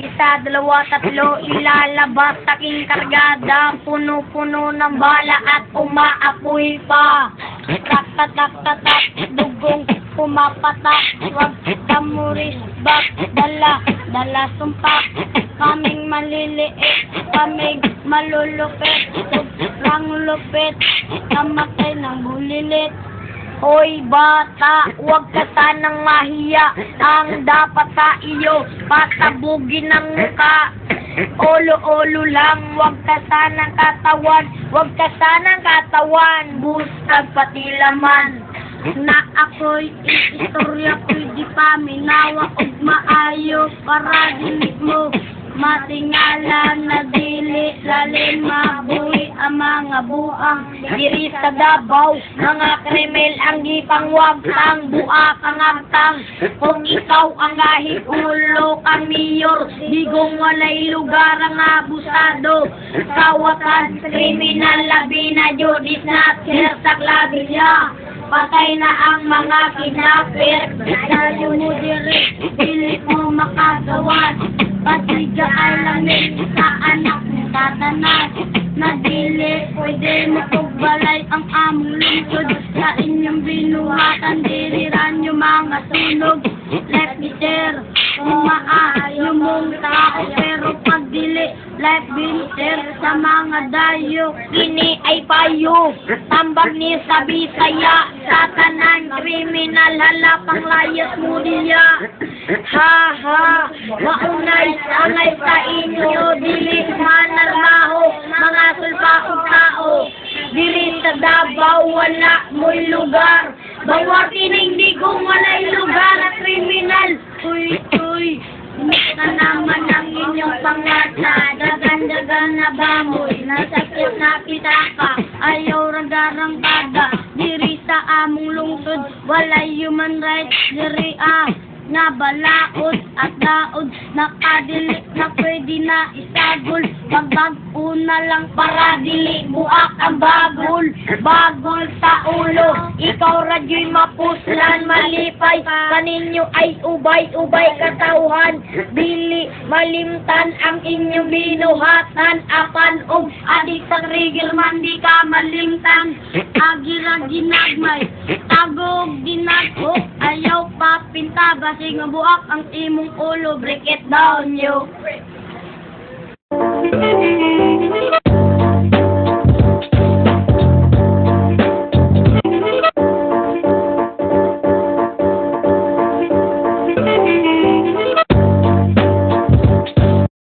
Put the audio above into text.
Isa, dalawa, tatlo, ilalabas aking kargada, puno-puno ng bala at umaapoy pa. Tak-tak-tak-tak, dugong pumapatak, wag tamuris, bak, dala, dala sumpak. Kaming maliliit, kaming malulupit, sobrang lupit, namatay ng bulilit. Hoy bata, huwag ka sanang mahiya. Ang dapat sa iyo, patabugin ng muka. Olo-olo lang, huwag ka sanang katawan. Huwag ka sanang katawan, bustag pati laman. Na ako'y istorya ko'y di pa minawa og maayo para dinig mo. Matingala na dili lalim ang mga buang diri sa Davao mga krimen ang gipangwag tang buak ang agtang kung ikaw ang gahit ulo kang mayor digong walay lugar ang abusado. Sa wakas kriminal labi na judis na sirsak labi niya Patay na ang mga kidnapper. Dahil mo diri Dili mo makagawan. Patiga alamin sa anak ng tatanan Na dili pwede mapagbalay ang among lungsod. Sa inyong binuhatan Diriran yung mga sunog Let me share Kung maayo mong tao Pero pag dili Let me share sa mga dayo. Kini ay payo Tambag ni sa Bisaya. Sa tanan kriminal Halapang layas mo niya. Ha ha Maunay Angay sa inyo Dili manarmaho Dili sa Davao Wala mo'y lugar. Bawar tinigdigong walay lugar kriminal. Uy, uy na naman ang inyong pangata. Dagan-dagan na bamoy Nasakit na kita ka. Ayaw ragarang kada Diri sa among lungsod. Walay human rights Diri ah nga balaod at daod nakadili na pwede na isagol. Pagbag-o na lang para dili buak ang bagol. Bagol sa ulo ikaw radyo'y mapuslan. Malipay kaninyo ay ubay-ubay katauhan dili malimtan ang inyong binuhatan. Apan og adik sa trigger man di ka malimtan. Agira ginagmay agog ginagok. Ayaw pa pinta basig mabuak ang imong ulo. Break it down yo Thank you.